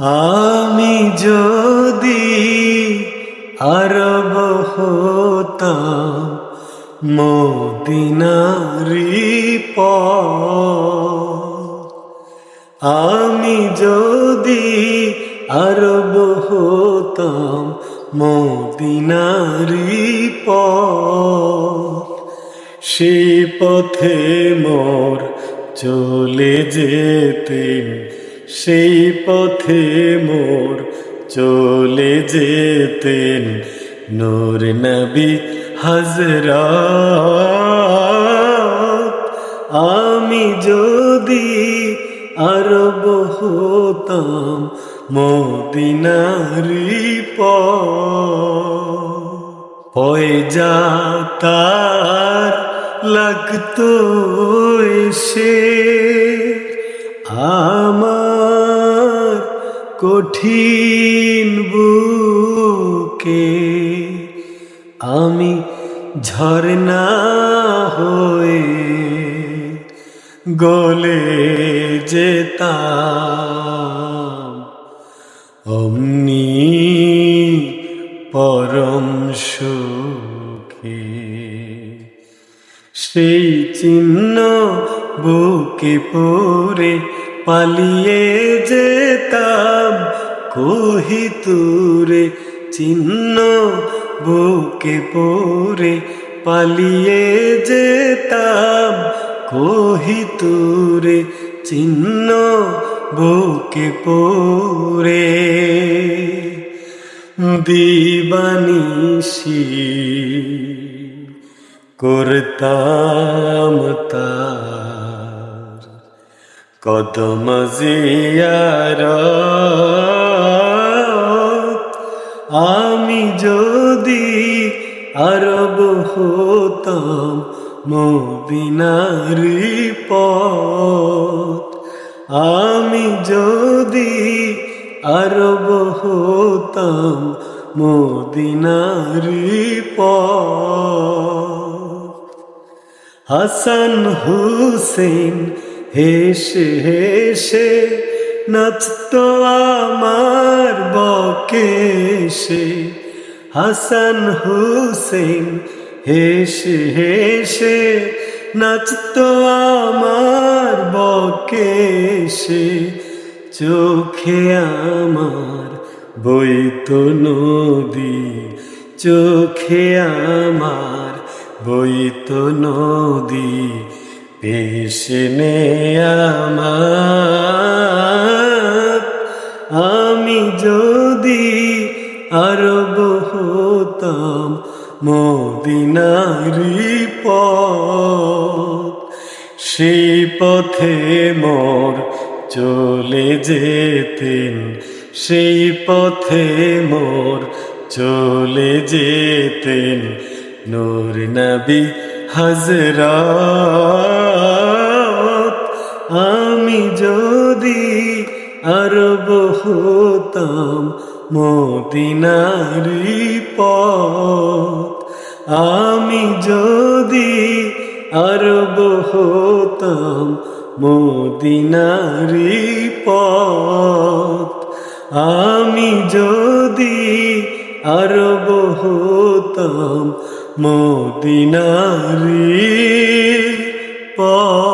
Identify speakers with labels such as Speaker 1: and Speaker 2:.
Speaker 1: আমি যদি আরব হতাম মদিনারি পথ। আমি যদি আরব হতাম মদিনারি পথ। সে পথে মোর চলে যেতেন সেই পথে মোর চলে যেতেন নূর নবী হজরত আমি যদি আরব হতাম মদিনারি পয় যা তার লাগতো এসে আমার কঠিন বুকে আমি ঝরনা হয়ে গলে যেতাম। অমনি পরম সুখে সেই চিহ্ন বুকে পরে পালিয়ে যেতাম। কহিতুরে চিহ্ন বুকে পরে পালিয়ে যেতাম। কহিতুরে চিহ্ন বুকে পরে দিবানিসি করতাম তার। কদম জিয়ার আমি যদি আরব হতাম মদিনারি পথ, আমি যদি আরব হতাম মদিনারি হাসান হুসেন হেসে হেসে নাচতো আমার বকেশে হাসান হুসেন হেসে হেসে নাচতো আমার বকেশে চোখে আমার বইতো নদী, চোখে আমার বইতো নদী পেশনে আমার, আমি যদি আরব হতাম মদিনারি পথ, সেই পথে মোর চলে যেতেন, সেই পথে মোর চলে যেতেন। নূর নবী হজরত আমি যদি আরব হতাম মদিনারি পথ, আমি যদি আরব হতাম মদিনারি পথ, আমি যদি আরব হতাম মদিনারি পথ।